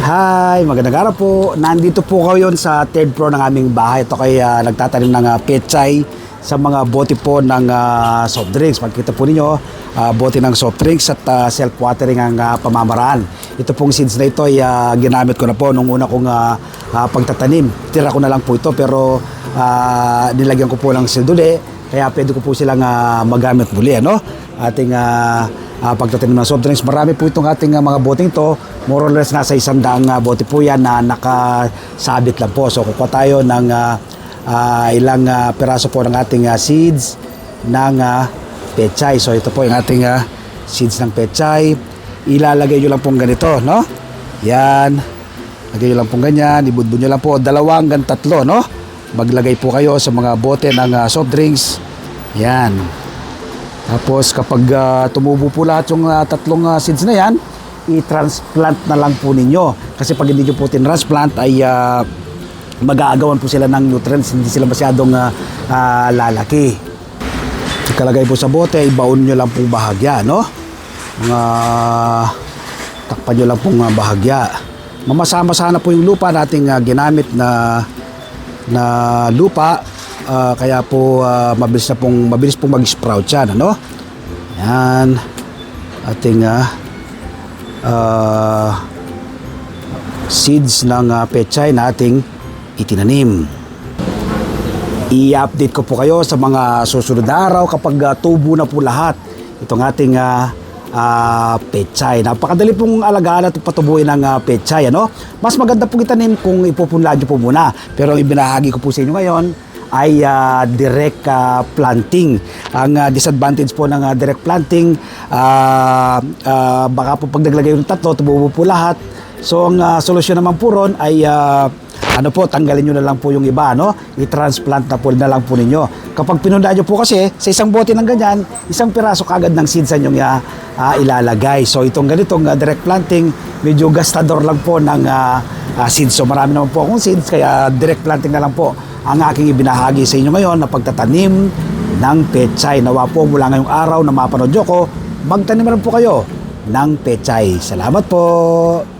Hi, magandang araw po. Nandito po yun sa third floor ng aming bahay. Ito kay ah, nagtatanim ng uh, pechay sa mga bote po ng ah, soft drinks. Makikita po ninyo, ah, bote ng soft drinks at ah, self-watering ang ah, pamamaraan. Ito pong seeds na ito ay ah, ginamit ko na po nung una kong ah, ah, pagtatanim. Tira ko na lang po ito pero ah, nilagyan ko po ng silduli kaya pwede ko po silang ah, magamit muli. Ano? Ating ah, ah, pagtatanim ng soft drinks. Marami po itong ating ah, mga boting to. More or less nasa isang daang ah, bote po yan na nakasabit lang po. So kukuha tayo ng ah, ah, ilang ah, peraso po ng ating ah, seeds ng ah, pechay. So ito po yung ating ah, seeds ng pechay. Ilalagay nyo lang pong ganito, no? Yan. Lagay nyo lang pong ganyan. Ibudbud nyo lang po. Dalawang hanggang tatlo, no? Maglagay po kayo sa mga bote ng ah, soft drinks. Yan. Tapos kapag ah, tumubo po lahat yung ah, tatlong ah, seeds na yan, i-transplant na lang po ninyo. Kasi pag hindi nyo po tin-transplant ay ah, mag-aagawan po sila ng nutrients, hindi sila masyadong ah, ah, lalaki. Ikalagay po sa bote, ibaon nyo lang pong bahagya, no? Mga takpan nyo lang pong ah, bahagya. Mamasama sana po yung lupa nating ah, ginamit na na lupa Ah, kaya po ah, mabilis na pong mabilis pong mag-sprout yan ano yan ating ah, ah, seeds ng ah, pechay na ating itinanim i-update ko po kayo sa mga susunod na araw kapag ah, tubo na po lahat itong ating ah, ah, pechay. Napakadali pong alagaan at patubuin ng ah, pechay. Ano? Mas maganda pong itanim kung ipupunla nyo po muna. Pero ibinahagi ko po sa inyo ngayon ay ah, direct ah, planting. Ang ah, disadvantage po ng ah, direct planting, ah, ah, baka po pag naglagay yung tatlo, tumubo po lahat. So ang ah, solusyon naman po ron ay ah, ano po, tanggalin nyo na lang po yung iba, no? I-transplant na po na lang po ninyo. Kapag pinunda nyo po kasi, sa isang bote ng ganyan, isang piraso kagad ng seeds ang ah, ah, ilalagay. So itong ganitong ah, direct planting, medyo gastador lang po ng ah, ah, seeds. So marami naman po akong seeds, kaya direct planting na lang po ang aking ibinahagi sa inyo ngayon na pagtatanim ng pechay. Nawa po mula ngayong araw na mapanood nyo ko, magtanim na po kayo ng pechay. Salamat po!